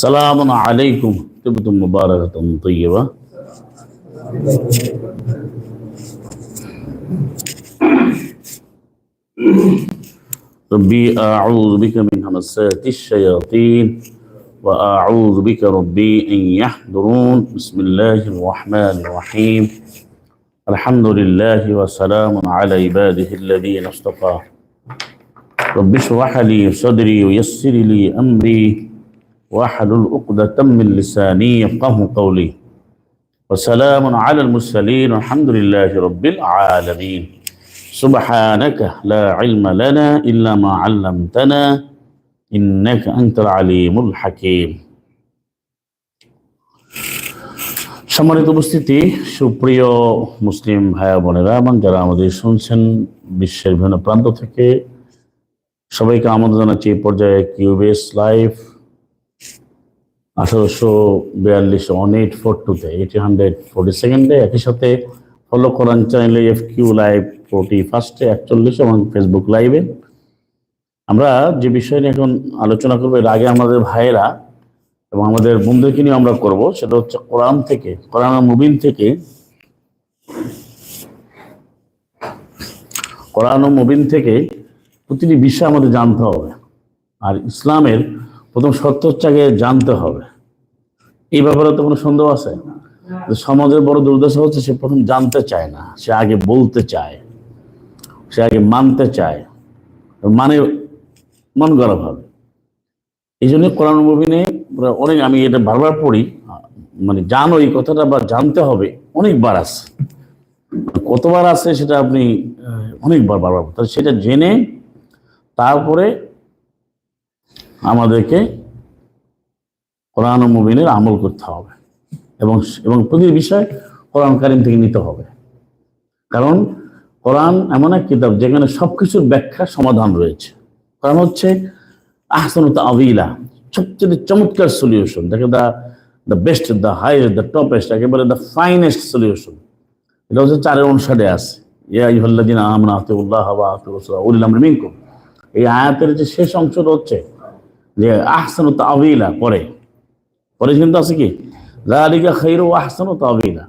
سلام عليكم. طبتم مباركة طيبة. ربي أعوذ بك من همسات الشياطين وأعوذ بك ربي أن يحضرون. بسم الله الرحمن الرحيم. الحمد لله وسلام على عباده الذين اصطفى. رب اشرح لي صدري ويسر لي أمري واحلل عقدة من لساني يفقه قولي. وسلام على المرسلين والحمد لله رب العالمين سبحانك لا علم لنا إلا ما علمتنا إنك أنت العليم الحكيم সম্মানিত উপস্থিতি সুপ্রিয় মুসলিম ভাই বোনেরা এবং যারা আমাদের শুনছেন বিশ্বের বিভিন্ন প্রান্ত থেকে সবাইকে আমন্ত্রণ জানাচ্ছি এই পর্যায়ে কিউবেস লাইভ আঠারোশো বিয়াল্লিশ ওয়ান এইট ফোর টুতে এইট হান্ড্রেড ফোর্টি সেকেন্ডে একই সাথে ফলো করান চ্যানেলে এফ কিউ লাইভ ফোর্টি ফার্স্টে একচল্লিশ এবং ফেসবুক লাইভে আমরা যে বিষয় নিয়ে এখন আলোচনা করব, এর আগে আমাদের ভাইয়েরা এবং আমাদের বন্ধুকে নিয়ে আমরা করব, সেটা হচ্ছে কোরআন থেকে, কোরআন মুবিন থেকে। কোরআন মুবিন থেকে প্রতিটি বিষয় আমাদের জানতে হবে। আর ইসলামের প্রথম সত্য হচ্ছে আগে জানতে হবে। এই ব্যাপারে তো কোনো সন্দেহ আছে? সমাজের বড় দুর্দশা হচ্ছে সে প্রথম জানতে চায় না, সে আগে বলতে চায়, সে আগে মানতে চায় মানে মন গড়া ভাবে। এই জন্য কোরআন মুবিনে অনেক, আমি এটা বারবার পড়ি মানে জানো এই কথাটা বা জানতে হবে, অনেকবার আছে। কতবার আছে সেটা আপনি অনেকবার বারবার সেটা জেনে তারপরে আমাদেরকে কোরআন মুবিনের আমল করতে হবে। এবং এবং প্রতিটি বিষয় কোরআন কারিম থেকে নিতে হবে। কারণ কোরআন এমন এক কিতাব যেখানে সবকিছুর ব্যাখ্যা সমাধান রয়েছে। কারণ হচ্ছে আহসানুত আবিলা সবচেয়ে চমৎকার সলিউশন দেখে the the best the highest the toppest একেবারে দ্য ফাইনেস্ট সলিউশন এটা হচ্ছে চারের অনুসারে আছে। ইয়া ইহল্লাদিন আমনা আতিউল্লাহ ওয়া আতিউর রাসূল, উলিল মিনকুম। এই আয়াতের যে শেষ অংশটা হচ্ছে যে আহসানু তাবিলা পরে। পরে কিন্তু আছে কি? জালিকা খাইরু আহসানু তাবিলা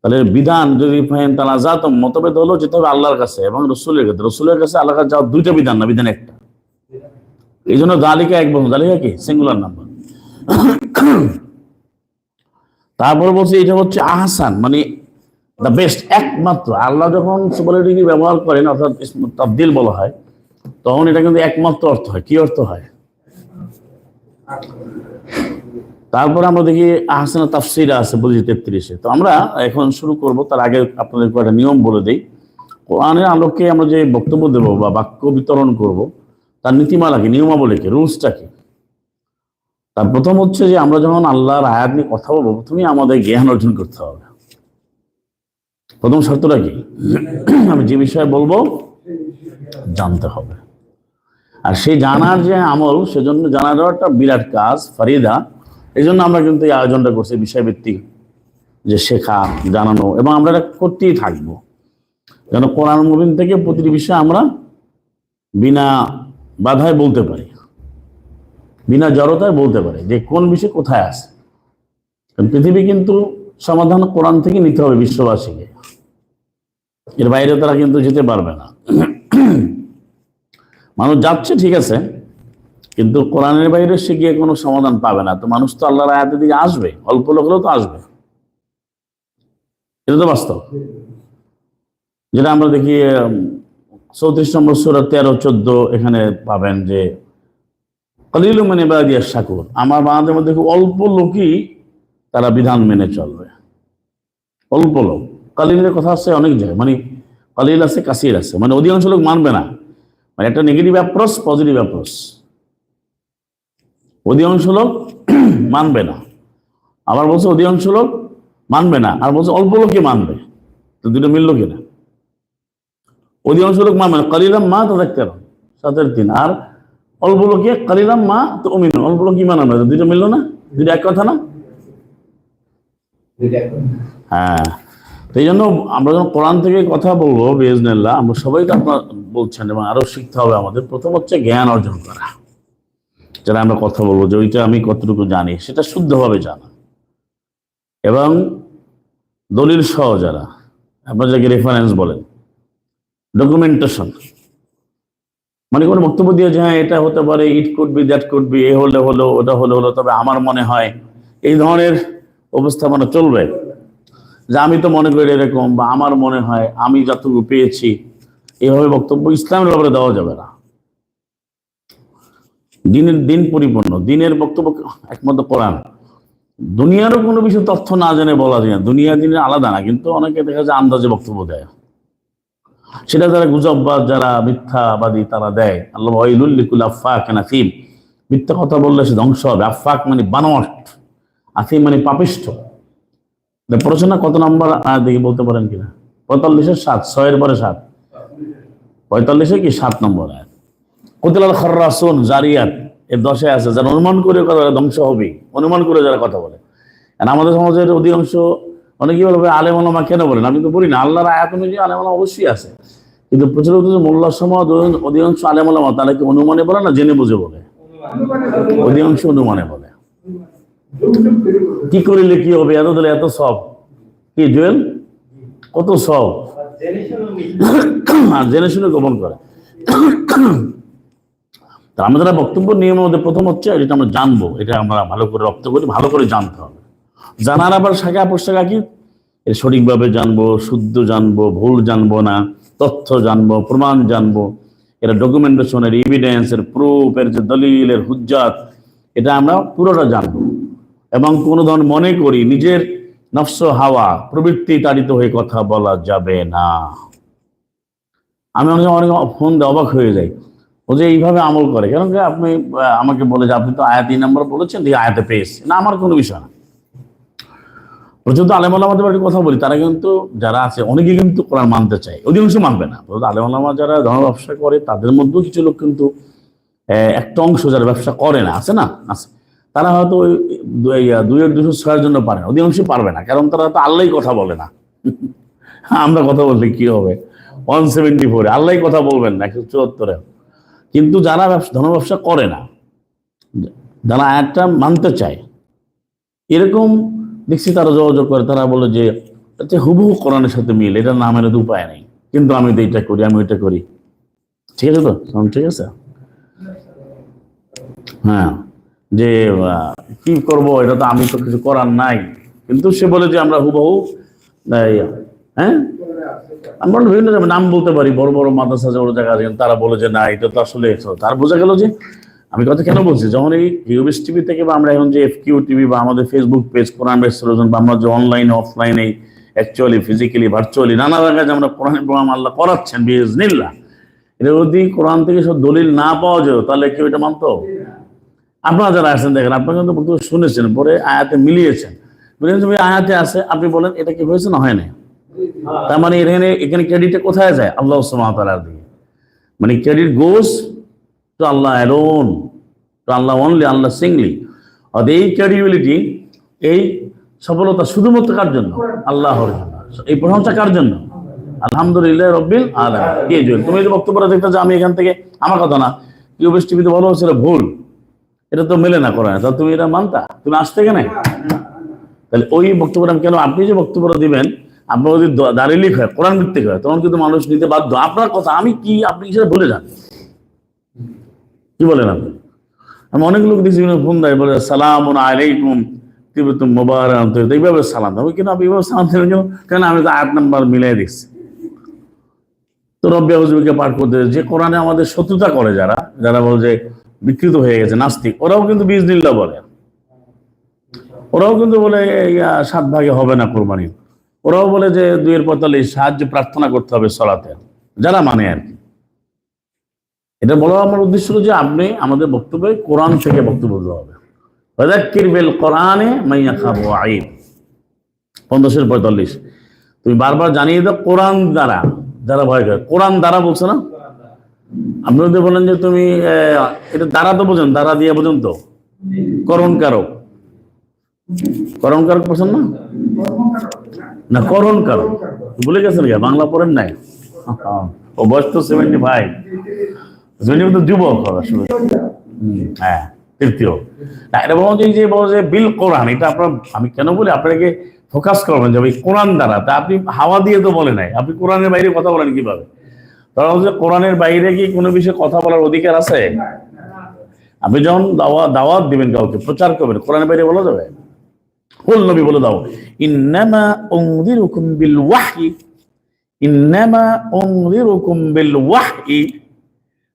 তাহলে বিধান যদি ফাহেন তালা যাত, মতভেদ হলো যেতে হবে আল্লাহর কাছে এবং রসুলের কাছে। রসুলের কাছে আল্লাহর কাছে যাওয়ার দুইটা বিধান না, বিধান একটা। এই জন্য দালিকা এক বন্ধু দালিকা কি? সিঙ্গুলার নাম্বার তারপরে বলছে এটা হচ্ছে আহসান মানে দ্য বেস্ট একমাত্র। আল্লাহ যখন সুপারিটি ব্যবহার করেন, অর্থাৎ তাবদিল বলা হয়, তখন এটা কিন্তু একমাত্র অর্থ হয়। কি অর্থ হয়? তারপরে আমরা দেখি আহসানা তাফসিরা আছে বুঝি তেত্রিশে। তো আমরা এখন শুরু করব, তার আগে আপনাদের কয়েকটা নিয়ম বলে দিই। কোরআনের আলোকে আমরা যে বক্তব্য দেব বা বাক্য বিতরণ করব, তার নীতিমালা কি, নিয়মাবলী কি, রুলসটা কি? তার প্রথম হচ্ছে যে আমরা যখন আল্লাহর আয়াত নিয়ে কথা বলব, প্রথমেই আমাদের জ্ঞান অর্জন করতে হবে। প্রথম শর্তটা কি? আমি যে বিষয়ে বলব, জানতে হবে। আর সেই জানার যে আমল, সেজন্য জানা দেওয়াটা বিরাট কাজ, ফারিদা। এই জন্য আমরা কিন্তু এই আয়োজনটা করছি বিষয়ভিত্তিক, যে শেখা, জানানো, এবং আমরা এটা করতেই থাকব। যেন কোরআন মুবিন থেকে প্রতিটি বিষয়ে আমরা বিনা বাধায় বলতে পারি, বিনা জড়তায় বলতে পারি, যে কোন বিষয় কোথায় আছে। পৃথিবী কিন্তু সমাধান কোরআন থেকে নিতে হবে বিশ্ববাসীকে। এর বাইরে তারা কিন্তু যেতে পারবে না। মানুষ যাচ্ছে, ঠিক আছে কিন্তু কোরআনের বাইরে সে গিয়ে কোনো সমাধান পাবে না। তো মানুষ তো আল্লাহর আয়াতের দিকে আসবে, অল্প লোক হলেও তো আসবে। এটা তো বাস্তব। যেটা আমরা দেখি চৌত্রিশ নম্বর সুরা তেরো, চোদ্দ, এখানে পাবেন যে, কলিলু মানে বাদিয়া শাকুর আমার বাংলাদেশের মধ্যে খুব অল্প লোকই তারা বিধান মেনে চলবে। অল্প লোক। কালিলের কথা আছে অনেক জায়গায়। মানে কালিল আছে, কাসির আছে। মানে অধিকাংশ লোক মানবে না। মানে একটা নেগেটিভ অ্যাপ্রোচ পজিটিভ অ্যাপ্রোচ অধিকাংশ লোক মানবে না। আবার বলছে অধিকাংশ লোক মানবে না। আর বলছে অল্প লোকই মানবে। তো দুটো মিললো কিনা? অধিকাংশ লোক মানবে না। কালিলাম মা তো দেখতে সাতের তিন। আর অল্প লোকে কালিলাম মা তো অমিন। অল্প লোক মানাবে তো দুটো মিললো না? দুটো এক কথা না? হ্যাঁ। তো এই জন্য আমরা যখন কোরআন থেকে কথা বলব বেজনেল্লা আমরা সবাই তো আপনার বলছেন এবং আরও শিখতে হবে আমাদের। প্রথম হচ্ছে জ্ঞান অর্জন করা। যারা আমরা কথা বলব, যে ওইটা আমি কতটুকু জানি, সেটা শুদ্ধভাবে জানা। এবং দলিল সহ যারা, আপনার যাকে রেফারেন্স বলেন ডকুমেন্টেশন মানে কোনো বক্তব্য দিয়ে যে হ্যাঁ এটা হতে পারে it could be that could be a হলে হলো, ওটা হলে হলো, তবে আমার মনে হয়, এই ধরনের উপস্থাপনা চলবে। যে আমি তো মনে করি এরকম, বা আমার মনে হয় আমি যতটুকু পেয়েছি, এভাবে বক্তব্য ইসলামের ব্যাপারে দেওয়া যাবে না। দিনের দিন পরিপূর্ণ, দিনের বক্তব্য একমাত্র কোরআন। দুনিয়ারও কোনো বিষয় তথ্য না জেনে বলা যায় না, দুনিয়া দিনের আলাদা না, কিন্তু অনেকে দেখা যায় আন্দাজে বক্তব্য দেয়। সেটা যারা গুজববাদ যারা মিথ্যাবাদী তারা দেয়। আল্লাহ ওয়াইলুল্লিকুল আফাক নাসিম মিথ্যা কথা বললে সে ধ্বংস হবে। আফাক মানে বানট আসিম মানে পাপিষ্ঠ। পড়াশোনা কত নম্বর দেখি বলতে পারেন কিনা? পঁয়তাল্লিশের সাত, ছয়ের পরে সাত। পঁয়তাল্লিশে কি? সাত নম্বর আয়াত। কতিলাল খর্রাসুন, জারিয়াত। এর দশে আছে, যারা অনুমান করে কথা ধ্বংস হবে অনুমান করে যারা কথা বলে। আর আমাদের সমাজের অধিকাংশ অনেকেই বলবে আলেম আলমা কেন বলেন? আমি তো বলি না, আল্লাহর আয়াত অনুযায়ী আলেম আলমা অবশ্যই আছে। কিন্তু প্রচলিত মোল্লা সমাজ অধিকাংশ আলেম আলমা তারা কি অনুমানে বলে না জেনে বুঝে বলে? অধিকাংশ অনুমানে বলে। কি করিলে কি হবে? এত দিলে এত সব। কি, জুয়েল? কত সব? আর জেনে শুনে গোপন করে। তা আমরা যারা বক্তব্য নিয়মের মধ্যে প্রথম হচ্ছে এটা আমরা জানব, এটা আমরা ভালো করে রপ্ত করি, ভালো করে জানতে হবে। জানার আবার শাখা পোশাখা কি সঠিকভাবে জানব, শুদ্ধ জানব, ভুল জানব না, তথ্য জানব, প্রমাণ জানব এটা ডকুমেন্টেশনের এভিডেন্স এর প্রুফ এর যে দলিলের হুজ্জাত, এটা আমরা পুরোটা জানব। এবং কোনো ধরনের মনে করি, নিজের নফস হাওয়া প্রবৃত্তি তাড়িত হয়ে কথা বলা যাবে না। আমি অনেক অনেক ফোন দিয়ে অবাক হয়ে যাই। ও যে এইভাবে আমল করে। কেন কি আপনি আমাকে বলে যে আপনি তো আয়াত এই নাম্বার বলেছেন, দিয়ে আয়াতে পেয়েছি। না, আমার কোনো বিষয় না। প্রচুর আলেম আলামাদের বাড়ির কথা বলি, তারা কিন্তু যারা আছে, অনেকে কিন্তু কোরআন মানতে চায়। অধিকাংশ মানবে না। প্রচুর আলেম যারা ধর্ম ব্যবসা করে, তাদের মধ্যেও কিছু লোক কিন্তু একটা অংশ যারা ব্যবসা করে না, আছে না? আছে। তারা হয়তো ওই দুই দুইয়ের দুশো ছয়ের জন্য পারে না। অধিকাংশ পারবে না, কারণ তারা তো আল্লাহই কথা বলে না। আমরা কথা বললে কি হবে? ওয়ান সেভেন্টি ফোরে আল্লাহ কথা বলবেন না, একশো চুয়াত্তরে। কিন্তু যারা ধর্ম ব্যবসা করে না, যারা আয়াতটা মানতে চায়, এরকম দেখছি তারা যোগাযোগ করে, তারা বলে যে আচ্ছা হুবহু কোরআনের সাথে মিল এটা না মেনে তো উপায় নেই। কিন্তু আমি তো এইটা করি, আমি ওইটা করি। ঠিক আছে তো? ঠিক আছে? হ্যাঁ যে কি করব, এটা তো আমি তো কিছু করার নাই। কিন্তু সে বলে যে আমরা হুবহু হ্যাঁ? আমরা বিভিন্ন নাম বলতে পারি, বড় বড় মাদ্রাসা, বড় জায়গা আছে তারা বলে যে না, এটা তো আসলে তার বোঝা গেল যে আমি কথা কেন বলছি? যখন এই ইউবিস টিভি থেকে বা আমরা এখন যে এফ কিউ টিভি বা আমাদের ফেসবুক পেজ কোরআন বা আমরা যে অনলাইনে অফলাইনে অ্যাকচুয়ালি ফিজিক্যালি ভার্চুয়ালি নানা জায়গায় যে আমরা কোরআন প্রোগ্রাম আল্লাহ করাচ্ছেন বিজনিল্লা এটা যদি কোরআন থেকে সব দলিল না পাওয়া যেত, তাহলে কেউ এটা মানতো? আপনারা যারা আছেন দেখেন, আপনারা কিন্তু শুনেছেন, পরে আয়াতে মিলিয়েছেন। মিলিয়েছেন আয়াতে আছে, আপনি বলেন, এটা কি হয়েছে না হয় না তার মানে এখানে এখানে ক্রেডিটটা কোথায় যায়? আল্লাহ সুমাতালার দিকে। মানে credit goes to Allah alone to Allah only Allah singly আর এই ক্রেডিবিলিটি এই সফলতা শুধুমাত্র কার জন্য? আল্লাহর জন্য। এই প্রশংসা কার জন্য? আলহামদুলিল্লাহ রব্বিল আলম কে জুয়েল? তুমি যে বক্তব্যটা দেখতে যে আমি এখান থেকে, আমার কথা না। ইউবেস টিভিতে বলা হয়েছিল ভুল। এটা তো মেলে না করে তুমি এটা মানতা? তুমি আসতে কেন? তাহলে ওই বক্তব্যটা কেন আপনি যে বক্তব্যটা দিবেন আপনার যদি দ- দাঁড়িয়ে লিখ হয়, কোরআন ভিত্তিক হয়, তখন কিন্তু মানুষ নিতে বাধ্য। আপনার কথা আমি কি, আপনি সেটা বলে যান? কি বলেন আপনি? আমি অনেক লোক দেখছি ফোন দেয়, বলে সালাম আলাইকুম তিবতুম মোবারক এইভাবে সালাম দেবো কিন্তু আপনি এইভাবে সালাম দেবেন কেন? কেন আমি তো আয়াত নাম্বার মিলাই দিচ্ছি। তো রব্বি হুজুরকে পাঠ করতে যে কোরআনে আমাদের শত্রুতা করে যারা যারা বলে যে বিকৃত হয়ে গেছে, নাস্তিক, ওরাও কিন্তু বিজনিল্লা বলে। ওরাও কিন্তু বলে সাত ভাগে হবে না কোরবানি। ওরাও বলে যে দুইয়ের পঁয়তাল্লিশ সাহায্য প্রার্থনা করতে হবে সলাতে। যারা মানে আর কি। এটা বলা আমার উদ্দেশ্য যে আপনি আমাদের বক্তব্যে কোরআন থেকে বক্তব্য দিতে হবে। বিল কোরআনে মাইয়া আইন। পঞ্চাশের পঁয়তাল্লিশ। তুমি বারবার জানিয়ে দাও কোরআন দ্বারা। যারা ভয় করে। কোরআন দ্বারা বলছো না? আপনি যদি বলেন যে তুমি এটা দ্বারা তো বোঝেন, দ্বারা দিয়ে তো। করণ কারক করণ কারক পছন্দ না? না, করণ কারণ। ভুলে গেছেন কে বাংলা পড়েন নাই? ও বয়স তো সেভেন্টি ফাইভ তো যুবক আসলে হ্যাঁ তৃতীয়। এটা বলো বিল আমি কেন বলি, আপনাকে ফোকাস যে কোরআন দ্বারা, তা আপনি হাওয়া দিয়ে তো বলে নাই। আপনি কোরআনের বাইরে কথা বলেন কীভাবে? বাইরে কি কোনো বিষয়ে কথা বলার অধিকার আছে? আপনি যখন দাওয়া, দাওয়াত দিবেন কাউকে, প্রচার করবেন, কোরআনের বাইরে বলা যাবে? কুল নবী বলে দাও, ইন্নামা উনযিরুকুম বিল ওয়াহয়ি ইন্নামা উনযিরুকুম বিল ওয়াহয়ি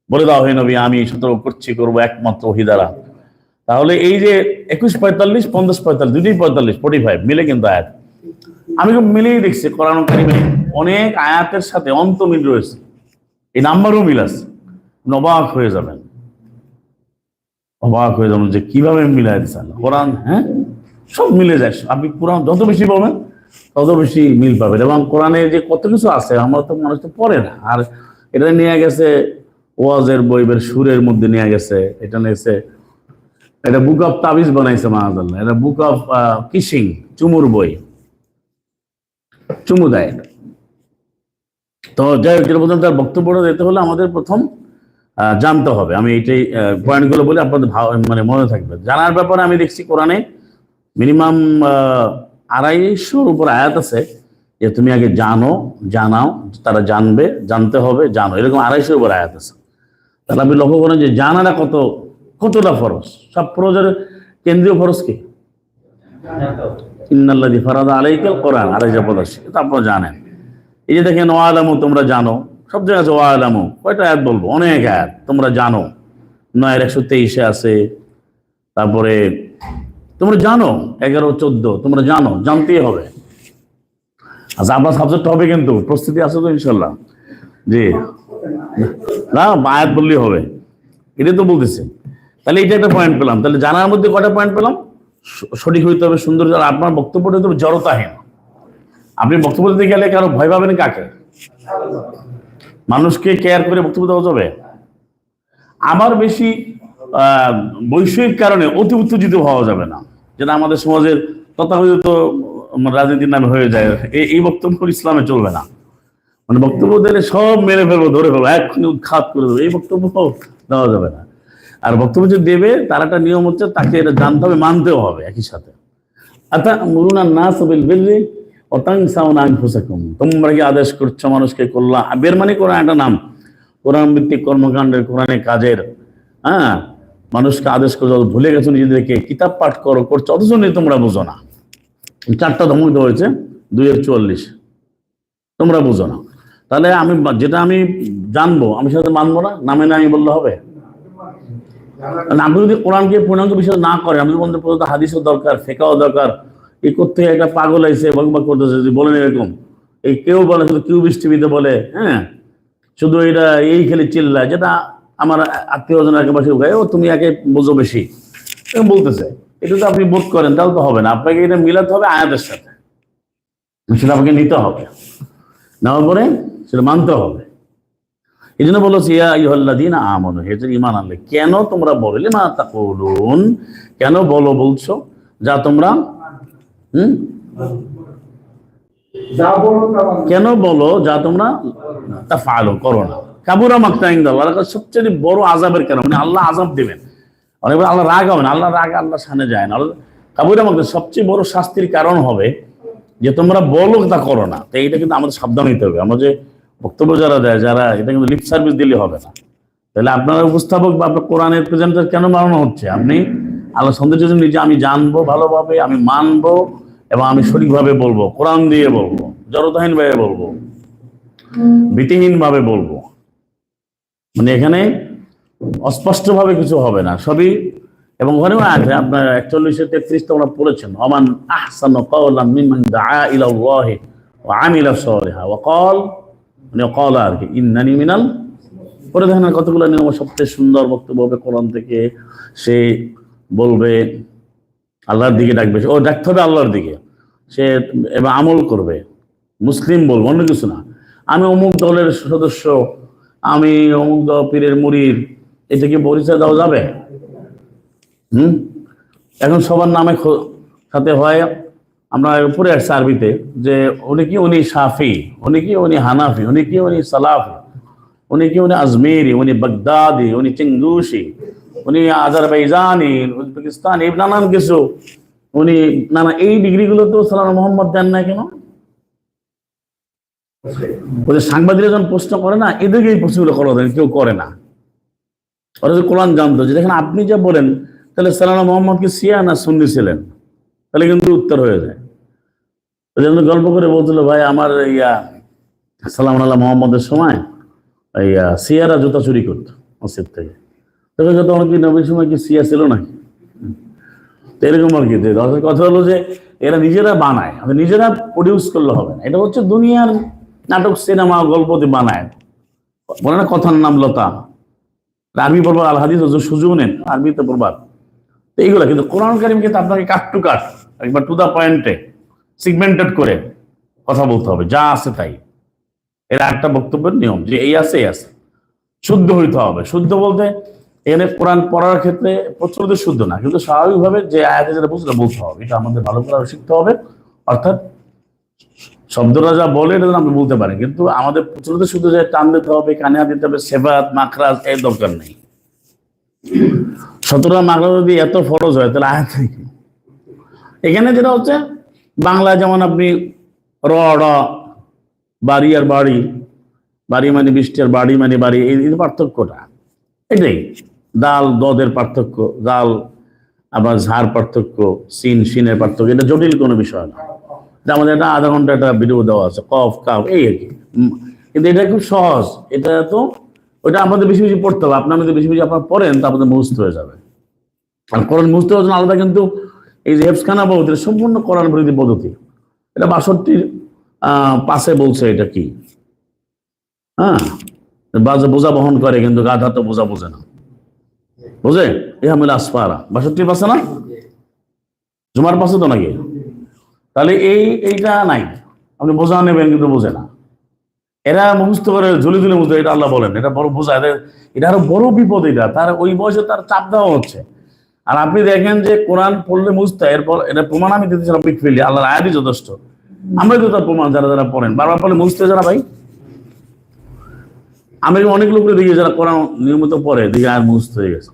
বলে দাও, হে নবী, আমি সতর্ক করছি, করব একমাত্র ওহী দ্বারা। তাহলে এই যে একুশ পঁয়তাল্লিশ, পঞ্চাশ পঁয়তাল্লিশ দুটোই পঁয়তাল্লিশ ফোর্টি ফাইভ মিলে কিন্তু আয়াত। আমি খুব মিলেই দেখছি, কোরআন কারিমে অনেক আয়াতের সাথে অন্তমিল রয়েছে। এই নাম্বারও মিল আছে। আপনি অবাক হয়ে যাবেন। অবাক হয়ে যাবেন যে কীভাবে মিলাই দিচ্ছে কোরআন হ্যাঁ? সব মিলে যায়। আপনি কোরআন যত বেশি পাবেন তত বেশি মিল পাবেন। এবং কোরআনে যে কত কিছু আছে, আমরা তো মানুষ তো পড়ে না। আর এটা নিয়ে গেছে, ওয়াজের বই বের সুরের মধ্যে নিয়ে গেছে, এটা নিয়েছে এটা বুক অফ তাবিজ বানাইছে মাহাজাল্লাহ এটা বুক অফ কিসিং, চুমুর বই। চুমু দেয়। তো যাই হোক বললাম তার বক্তব্যটা দিতে হলে আমাদের প্রথম জানতে হবে। আমি এইটাই পয়েন্টগুলো বলে, আপনাদের মানে মনে থাকবে। জানার ব্যাপারে আমি দেখছি কোরআনে মিনিমাম আড়াইশোর উপর আয়াত আছে যে তুমি আগে জানো, জানাও, তারা জানবে, জানতে হবে, জানো। এরকম আড়াইশোর উপর আয়াত আছে। তাহলে আপনি লক্ষ্য করেন যে জানাটা কত, কতটা ফরজ? সব ফরজের কেন্দ্রীয় ফরজ কি? ইন্নাল্লাদি ফারাদা আলাইকাল কোরআন আড়াইশো পদাশি এটা আপনারা জানেন। এই যে দেখেন ও আলামু তোমরা জানো। সব জায়গায় আছে ও আলামু কয়টা আয়াত বলব? অনেক আয়াত, তোমরা জানো। নয়ের একশো তেইশে আছে। তারপরে তোমরা জানো, এগারো, চোদ্দ, তোমরা জানো, জানতেই হবে। আচ্ছা আপনার সাবজেক্ট হবে কিন্তু, প্রস্তুতি আছে তো ইনশাল্লাহ জি। না, আয়াত বললেই হবে। এটাই তো বলতেছে। তাহলে এটা একটা পয়েন্ট পেলাম। তাহলে জানার মধ্যে কটা পয়েন্ট পেলাম? সঠিক হইতে হবে, সুন্দর আপনার বক্তব্যটা হতে হবে জড়তাহীন। আপনি বক্তব্য দিতে গেলে কারও ভয় পাবেন কাকে? মানুষকে কেয়ার করে বক্তব্য দেওয়া যাবে। আবার বেশি বৈষয়িক কারণে অতি উত্তেজিত হওয়া যাবে না। যেটা আমাদের সমাজের তথাকথিত রাজনীতির নামে হয়ে যায়। এই- এই বক্তব্য ইসলামে চলবে না। মানে বক্তব্য দিলে সব মেরে ফেলব, ধরে ফেলব, এক্ষুনি উৎখাত করে দেবো। এই বক্তব্য দেওয়া যাবে না। আর বক্তব্য যে দেবে, তার একটা নিয়ম হচ্ছে তাকে এটা জানতে হবে, মানতেও হবে একই সাথে। আতা মুরুনা না সবিল বিল্লি অতাং সাউন আনফুসাকুম। তোমরা কি আদেশ করছ মানুষকে করলা বের মানে কোরআন একটা নাম। কোরআন ভিত্তিক কর্মকাণ্ডের, কোরআনের কাজের হ্যাঁ? মানুষকে আদেশ করে ভুলে গেছো, নিজেদেরকে কিতাব পাঠ করো, করছ, অথচ নিয়ে তোমরা বুঝো না। চারটা ধমক দেওয়া হয়েছে, দুই চুয়াল্লিশ। তোমরা বুঝো না। তাহলে আমি যেটা আমি জানব, আমি সেটা মানবো না? নামে না আমি বললে হবে? আপনি যদি কোরআনকে পূর্ণাঙ্গ বিষয় না করে, আমি বলতে পর্যন্ত হাদিসও দরকার, ফেকাও দরকার, এই করতে একটা পাগল আইসে, বকবক করতেছে, যদি বলেন এরকম, এই কেউ বলে, শুধু কিউ টিভিতে বলে হ্যাঁ? শুধু এটা, এই খেলে চিল্লায়, যেটা আমার আত্মীয় স্বজন একেবারে উঠায় ও তুমি একে বোঝো বেশি। বলতেছে এটা তো আপনি বোধ করেন তাহলে তো হবে না। আপনাকে এটা মিলাতে হবে আয়াতের সাথে। সেটা আপনাকে নিতে হবে। নেওয়ার পরে সেটা মানতে হবে। এই জন্য বলো সিয়া ইহল্লাদিন আমন হেজের ইমান আনলে কেন তোমরা বলো? মা তাকুলুন? কেন বলো বলছো? যা তোমরা হুম? যা বলো তা মানবে। কেন বলো? যা তোমরা তা ফালো করো না। কাবুরা আল্লাহর কাছে সবচেয়ে বড় আজাবের কেন মানে আল্লাহ আজাব দেবেন। অনেক আল্লাহ রাগ হবে না আল্লাহ রাগ আল্লাহ সামনে যায় না। কাবুরা মাকতা সবচেয়ে বড় শাস্তির কারণ হবে যে তোমরা বলো তা করো না। তো এইটা কিন্তু আমাদের সাবধান হইতে হবে। আমরা যে বক্তব্য যারা দেয়, যারা এটা কিন্তু লিপ সার্ভিস দিলে হবে না। তাহলে আপনারা উপস্থাপক বা আপনার কোরআনের প্রেজেন্টার কেন বানানো হচ্ছে? আপনি আল্লাহ সৌন্দর্য নিজে আমি জানব ভালোভাবে, আমি মানবো এবং আমি সঠিকভাবে বলব, কোরআন দিয়ে বলব জড়তাহীন ভাবে বলব ভীতিহীন ভাবে বলব। মানে এখানে অস্পষ্টভাবে কিছু হবে না, সবই, এবং ওখানেও আছে, আপনার একচল্লিশে তেত্রিশ তোমরা পড়েছেন অমান আহসান কাওলাম মিমান দাআ ইলা আল্লাহি ওয়া আমিলা সালিহা, ওয়া ক্বাল মানে ক্বাল আর কি, ইন্নানি মিনাল পরে দেখেন কতগুলো নিয়ম, সবচেয়ে সুন্দর বক্তব্য হবে কোরআন থেকে, সে বলবে, আল্লাহর দিকে ডাকবে, ও ডাকতে হবে আল্লাহর দিকে, সে এবার আমল করবে, মুসলিম বলব, অন্য কিছু না। আমি অমুক দলের সদস্য আমি অমুক পীরের মুড়ির, এটা কি পরিচয় দেওয়া যাবে? হুম? এখন সবার নামে সাথে হয়, আমরা উপরে আসছে আরবিতে, যে উনি কি উনি সাফি উনি কি উনি হানাফি, উনি কি উনি সালাফি, উনি কি উনি আজমেরি, উনি বাগদাদি, উনি চিঙ্গুসি উনি আজারবাইজানি, উজবেকিস্তান, নানান কিছু। উনি নানা, এই ডিগ্রিগুলো তো সালাম মোহাম্মদ দেন না কেন? ওদের সাংবাদিকরা যখন প্রশ্ন করে না, এদেরকে এই প্রশ্নগুলো করা দেন কেউ করে না। ওরা যে কোরআন জানতো যে, দেখেন আপনি যা বলেন, তাহলে সালানা মোহাম্মদকে সিয়া না সুন্নি ছিলেন? তাহলে কিন্তু উত্তর হয়ে যায়। জন্য গল্প করে বলছিল, ভাই, আমার ইয়া সালাম আল্লাহ মোহাম্মদের সময় ইয়া সিয়ারা জুতা চুরি করতো মসজিদ থেকে। তবে যত কি নবীর সময় কি সিয়া ছিল নাকি? এরকম আর কি। কথা হলো যে, এরা নিজেরা বানায় নিজেরা প্রডিউস করলে হবে না। এটা হচ্ছে দুনিয়ার নাটক, সিনেমা, গল্প দিয়ে বানায়। বলে না কথার নাম লতা। আরবি পড়বার আল হাদিস সুযোগ নেন আরবিতে পড়বার। তো এইগুলো কিন্তু কোরআন কারিম কিন্তু আপনাকে কাট টু কাট, একবার টু দা পয়েন্টে সিগমেন্টেড করে কথা বলতে হবে, যা আছে তাই। এরা একটা বক্তব্যের নিয়ম, যে এই আছে এই আছে। শুদ্ধ হইতে হবে। শুদ্ধ বলতে এখানে কোরআন পড়ার ক্ষেত্রে প্রচলিত শুদ্ধ না, কিন্তু স্বাভাবিকভাবে যে আয়াতে যেটা সেটা বলতে হবে। এটা আমাদের ভালো করে শিখতে হবে। অর্থাৎ শব্দরা যা বলে এটা আমরা বলতে পারি কিন্তু আমাদের প্রচলিত শুদ্ধ যে টান দিতে হবে, কানে দিতে হবে সেবাত মাখরাজ, এর দরকার নেই। সতেরো মাখরাজ যদি এত ফরজ হয়, তাহলে আয়াত কি এখানে যেটা হচ্ছে বাংলায় যেমন আপনি র বাড়ি আর বাড়ি বাড়ি মানে বৃষ্টি আর বাড়ি মানে বাড়ি, এই পার্থক্যটা। এটাই। ডাল দদের পার্থক্য ডাল আবার ঝাড় পার্থক্য, সিন, সিনের পার্থক্য, এটা জটিল কোনো বিষয় না। আমাদের একটা আধা ঘণ্টা একটা ভিডিও দেওয়া আছে কফ কাপ এই আর কি। কিন্তু এটা খুব সহজ। এটা তো ওটা আমাদের বেশি বেশি পড়তে হবে। আপনার বেশি বেশি আপনার পড়েন তা আপনাদের মুখস্থ হয়ে যাবে। আর কোরআন মুখস্থ হওয়ার জন্য আলাদা কিন্তু এই যে হেফসখানা পদ্ধতি সম্পূর্ণ কোরআন বিরোধী পদ্ধতি। এটা বাষট্টির পাশে বলছে এটা কি? হ্যাঁ? বোঝা বহন করে, কিন্তু গাধা তো বোঝা বোঝে না। বুঝে? এ হামিল আসপারা বাষট্টির পাশে না? জুমার পাশে তো নাকি? তাহলে এই, এইটা নাই। আপনি বোঝা নেবেন কিন্তু বোঝে না। এরা মুখস্থ করে ঝুলি ঝুলি মুখস্থ এটা আল্লাহ বলেন, এটা বড় বোঝা। এদের, এটা আরও বড় বিপদ এটা। তার ওই বয়সে তার চাপ দেওয়া হচ্ছে। আর আপনি দেখেন যে কোরআন পড়লে মুস্তা এরপর এটা প্রমাণ আমি দিতেছিলাম ফেলি আল্লাহর আয়াতই যথেষ্ট। আমরা তো তার প্রমাণ, যারা যারা পড়েন, বারবার পড়লে মুছতে যারা ভাই? আমি অনেক লোককে দেখি যারা কোরআন নিয়মিত পড়ে, দেখি আর মুস্ত হয়ে গেছে।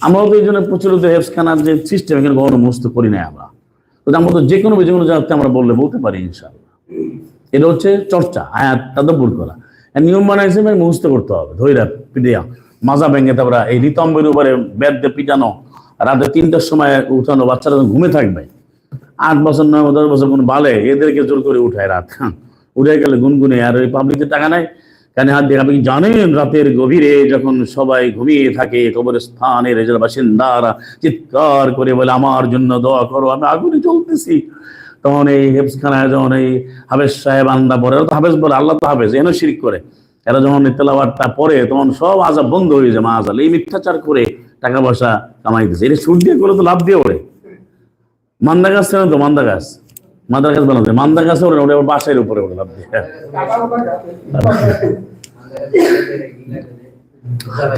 আমরাও তো এই জন্য প্রচলিত হেফসখানার যে সিস্টেম এখানে কখনো মুস্ত করি নাই আমরা। তো আমরা তো যে কোনো যে কোনো জায়গাতে আমরা বললে বলতে পারি, ইনশাআল্লাহ। এটা হচ্ছে চর্চা, আয়াত, তাদব্বর করা। নিয়ম বানাইছে মানে মুখস্থ করতে হবে। ধৈরা পিটিয়া। মাজা ভেঙে তারপরে এই রিতম্বের উপরে বেদ দিয়ে পিটানো, রাতে তিনটার সময় উঠানো, বাচ্চারা ঘুমে থাকবে। আট বছর, নয় দশ বছর কোন বালে এদেরকে জোর করে উঠায় রাত। হ্যাঁ উঠে গেলে গুনগুনে, আর ওই পাবলিকের টাকা নাই। কানে হাত দিয়ে আপনি জানেন রাতের গভীরে যখন সবাই ঘুমিয়ে থাকে কবরস্থানের বাসিন্দারা চিৎকার করে বলে, আমার জন্য দোয়া করো, আমি আগুনে চলতেছি তখন এই হেফসখানায় যখন এই হাবেজ সাহেব আন্দা পরে তো হাবেজ বলে, আল্লাহ তো হাবেজ এনে শিরিক করে। এরা যখন তেলাবারটা পরে তখন সব আজাব বন্ধ হয়ে যায় মাজাল এই মিথ্যাচার করে টাকা পয়সা কামাইতেছে। এটা সুদ দিয়ে করে তো লাভ দিয়ে ওরে মান্দা গাছ তো, মান্দা গাছ? গাছ বানাতে মান্দা গাছে ওরে ওটা আবার বাসার উপরে লাভ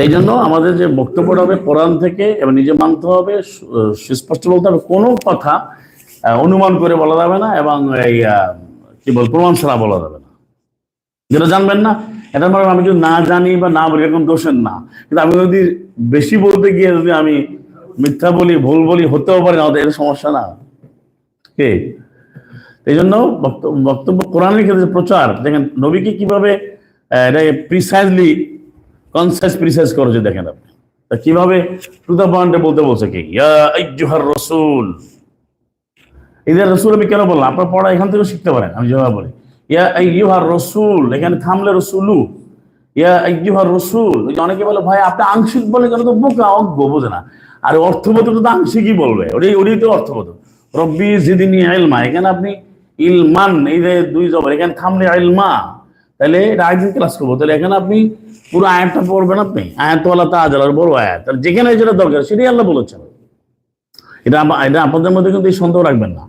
এই জন্য আমাদের যে বক্তব্যটা হবে কোরআন থেকে এবং নিজে মানতে হবে সুস্পষ্ট বলতে হবে, কোনো কথা অনুমান করে বলা যাবে না, এবং এই কি বল, প্রমাণ ছাড়া বলা যাবে না। যেটা জানবেন না, এটা মানে আমি যদি না জানি বা না বলি, এরকম দোষের না। কিন্তু আমি যদি বেশি বলতে গিয়ে যদি আমি মিথ্যা বলি, ভুল বলি, হতেও পারে না এটা সমস্যা না। কে? এই জন্য বক্ত- বক্তব্য কোরআনের ক্ষেত্রে প্রচার, দেখেন নবীকে কীভাবে প্রিসাইজলি কনসাইজ প্রিসাইজ করেছে দেখেন আপনি। তা কীভাবে টু দ্য পয়েন্টে বলতে বলছে কি? ইয়া আইয়ুহার রাসূল। এদের রসুল আমি কেন বললাম? আপনার পড়া এখান থেকে শিখতে পারেন, আমি যেভাবে বলি। ইয়া আইয়ুহার রসুল, এখানে থামলে রসুলু। ইয়া আইয়ুহার রসুল অনেকে বলে, ভাই, আপনি আংশিক বলে কেন তো বোকা অজ্ঞ, বোঝে না। আর অর্থবোধ তো আংশিকই বলবে, ওটাই ওটাই তো অর্থবোধ রব্বি জিদিনী ইলমা, এখানে আপনি ইলমান, এই যে দুই জবর এখানে থামলে ইলমা। তাহলে এটা আরেকদিন ক্লাস করব। তাহলে এখানে আপনি পুরো আয়াতটা পড়বেন আপনি। আয়াতওয়ালা তাজ আর বড় আয়াত। তাহলে যেখানে যেটা দরকার, সেটাই আল্লাহ বলেছেন। এটা এটা আপনাদের মধ্যে কিন্তু এই সন্দেহ রাখবেন না।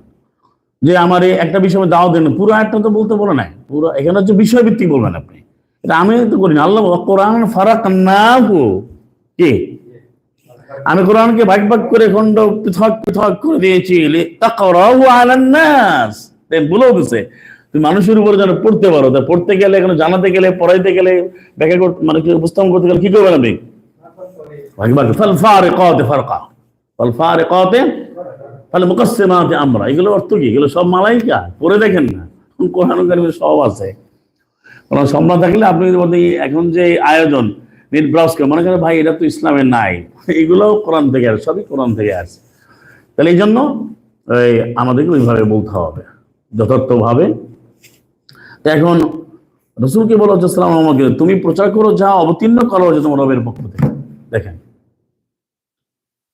যে আমার এই একটা বিষয় দাও দেন পুরো আয়াতটা তো বলতে বলে নাই। পুরো, এখানে হচ্ছে বিষয় ভিত্তিক বলবেন আপনি। এটা আমি তো করি না আল্লাহ কোরআন ফারাক না কি? আমি কোরআনকে ভাগ ভাগ করে খণ্ড পৃথক পৃথক করে দিয়েছি। তাকরাহু আলান নাস বলেও দিছে তুমি মানুষের উপরে যেন পড়তে পারো, তা পড়তে গেলে, এখানে জানাতে গেলে, পড়াইতে গেলে, ব্যাখ্যা করতে মানে কি উপস্থাপন করতে গেলে কি করবেন আপনি আমরা। এগুলো অর্থ কি? এগুলো সব মালাইকা? পড়ে দেখেন না। কোরআন সব আছে। কোন সম্মান থাকলে আপনি এখন যে আয়োজন, নেট ব্রাউজ করে, মনে করেন, ভাই, এটা তো ইসলামে নাই। এগুলোও কোরআন থেকে আসে সবই কোরআন থেকে আসে তাহলে এই জন্য আমাদেরকে ওইভাবে বলতে হবে। যথার্থভাবে। এখন রসুলকে বলা হচ্ছে, সালাম আমাকে তুমি প্রচার করো, যা অবতীর্ণ করা হচ্ছে তোমার রবের পক্ষ থেকে। দেখেন,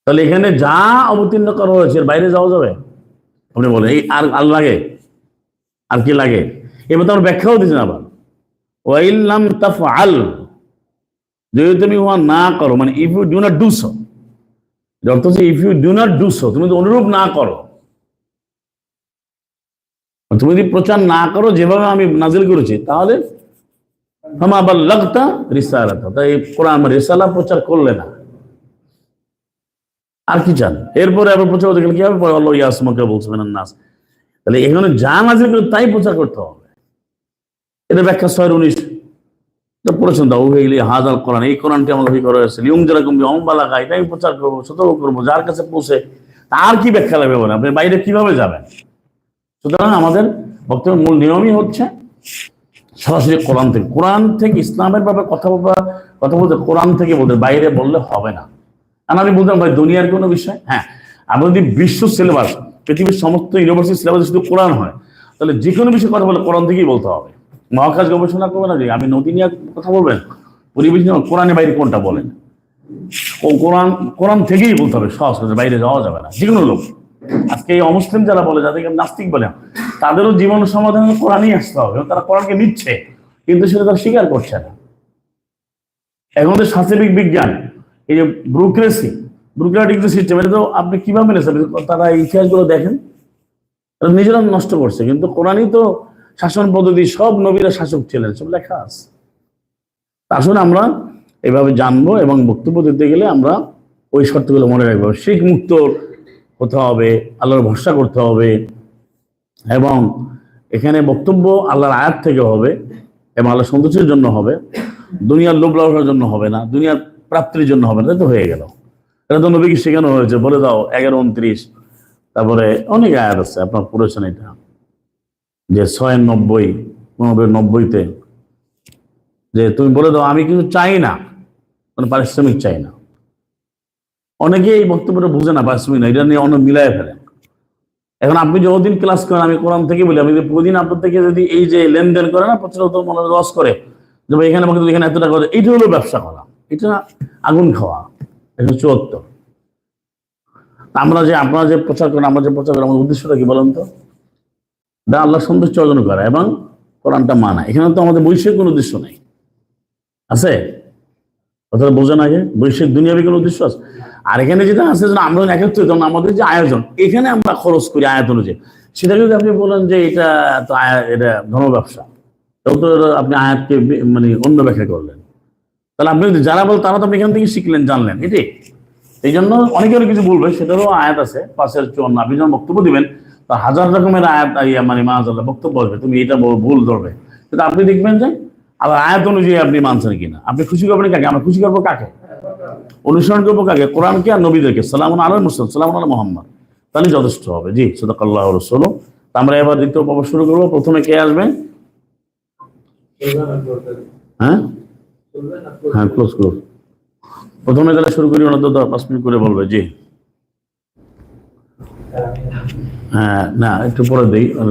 তাহলে এখানে যা অবতীর্ণ করা হয়েছে বাইরে যাওয়া যাবে? আপনি বলেন, এই আর আর লাগে? আর কি লাগে? এবার তো আমরা ব্যাখ্যাও দিচ্ছেন আবার। ওয়াইল্লাম তাফআল যদি তুমি উহা না করো মানে if you do not do so অর্থ হচ্ছে if you do not do so তুমি যদি অনুরূপ না করো তুমি যদি প্রচার না করো, যেভাবে আমি নাজিল করেছি, তাহলে আবার লাগতা তাই কোরআন রিসালা প্রচার করলে না। আর কি চান? এরপরে আবার প্রচার করতে গেলে কি হবে? আল্লাহ ইয়াসমকে নাস। তাহলে এখানে যা নাজিল করে তাই প্রচার করতে হবে। এটা ব্যাখ্যা ছয় উনিশ। পড়েছেন দাও হাজার কোরআন। এই কোরআনটি আমরা কি করা হয়েছে। লিউং যারা কমবি অম্বালাকা এটাই প্রচার করব, সতর্ক করব, যার কাছে পৌঁছে, তার কি ব্যাখ্যা লাগবে বলে আপনি বাইরে কীভাবে যাবেন? সুতরাং আমাদের বক্তব্যের মূল নিয়মই হচ্ছে সরাসরি কোরআন থেকে কোরআন থেকে ইসলামের ব্যাপারে কথা বলবা, কথা বলতে কোরআন থেকে বলতে বাইরে বললে হবে না। আর আমি বলতাম, ভাই, দুনিয়ার কোনো বিষয় হ্যাঁ আমরা যদি বিশ্ব সিলেবাস, পৃথিবীর সমস্ত ইউনিভার্সিটি সিলেবাস শুধু কোরআন হয়, তাহলে যে কোনো বিষয়ে কথা বলে কোরআন থেকেই বলতে হবে। মহাকাশ গবেষণা করবে না যে, আমি নদী নিয়ে কথা বলবেন? পরিবেশ নিয়ে কোরআনের বাইরে কোনটা বলেন? ও কোরআন কোরআন থেকেই বলতে হবে, সহজ বাইরে যাওয়া যাবে না, যে কোনো লোক। আজকে এই অমুসলিম যারা বলে, যাদেরকে নাস্তিক বলে, তাদেরও জীবন সমাধান কোরআনই আসতে হবে তারা কোরআনকে নিচ্ছে, কিন্তু সেটা তারা স্বীকার করছে না। এখন আমাদের শাস্ত্রিক বিজ্ঞান, এই যে ব্রুক্রেসি ব্রুক্রেটিক যে সিস্টেম এটা তো আপনি কীভাবে মেনেছেন তারা ইতিহাসগুলো দেখেন নিজেরা নষ্ট করছে, কিন্তু কোরআনই তো শাসন পদ্ধতি, সব নবীরা শাসক ছিলেন, সব লেখা আছে। আসুন আমরা এভাবে জানব এবং বক্তব্য দিতে গেলে আমরা ওই শর্তগুলো মনে রাখব। শিখ মুক্ত হতে হবে, আল্লাহর ভরসা করতে হবে এবং এখানে বক্তব্য আল্লাহর আয়াত থেকে হবে এবং আল্লাহ সন্তোষের জন্য হবে। দুনিয়ার লোভ লালসার জন্য হবে না, দুনিয়ার প্রাপ্তির জন্য হবে না তো হয়ে গেল। এটা তো নবীকে শেখানো হয়েছে, বলে দাও, এগারো, উনত্রিশ, তারপরে অনেক আয়াত আছে, আপনার পড়েছেন এটা। যে ছয়, নব্বই পনেরো নব্বইতে, যে তুমি বলে দাও, আমি কিন্তু চাই না মানে পারিশ্রমিক চাই না। অনেকে এই বক্তব্যটা বুঝে না পারিশ্রমিক না, এটা নিয়ে অনেক মিলাই ফেলেন এখন আপনি যতদিন ক্লাস করেন, আমি কোরআন থেকে বলি, আমি প্রতিদিন আপনার থেকে যদি এই যে লেনদেন করে না প্রচুর মনে লস করে, যে ভাই এখানে আমাকে এখানে এত টাকা এটা হলো ব্যবসা করা, এটা আগুন খাওয়া, এটা চুয়াত্তর। আমরা যে, আপনারা যে প্রচার করেন, আমরা যে প্রচার করেন আমাদের উদ্দেশ্যটা কি বলেন তো? এটা আল্লাহ সন্তুষ্ট অর্জন করা এবং কোরআনটা মানা এখানে তো আমাদের বৈশ্বিক কোনো উদ্দেশ্য নেই। আছে? কথাটা বোঝেন আগে? বৈশ্বিক দুনিয়াবি কোনো উদ্দেশ্য আছে? আর এখানে যেটা আছে আমরা একত্রিত আমাদের যে আয়োজন, এখানে আমরা খরচ করি আয়াত অনুযায়ী। সেটা যদি আপনি বলেন যে এটা তো এটা ধর্ম ব্যবসা তো আপনি আয়াতকে মানে অন্য ব্যাখ্যা করলেন। তাহলে আপনি যদি যারা বল তারা তো আপনি এখান থেকে শিখলেন, জানলেন, এটাই। এই জন্য অনেকে অনেক কিছু বলবে, সেটারও আয়াত আছে, পাশের চুয়ান্ন, আপনি যখন বক্তব্য দিবেন, তা হাজার রকমের আয়াত, ইয়া মানে মাহাজাল্লাহ বক্তব্য আসবে, তুমি এটা ভুল ধরবে। কিন্তু আপনি দেখবেন যে, আবার আয়াত অনুযায়ী আপনি মানছেন কিনা? আপনি খুশি করবেন কাকে? আমরা খুশি করব কাকে? অনুসরণ করব কাকে কোরআনকে আর নবীদেরকে। সালাম আলহ মুসলাম সালাম আল মোহাম্মদ। তাহলে যথেষ্ট হবে। জি, সদাকাল্লাহ রসুল আমরা এবার দ্বিতীয় পর্ব শুরু করব। প্রথমে কে আসবে? হ্যাঁ? হ্যাঁ ক্লোজ ক্লোজ প্রথমে তাহলে শুরু করি পাঁচ মিনিট করে বলবে। জি। হ্যাঁ না, একটু পরে দিই।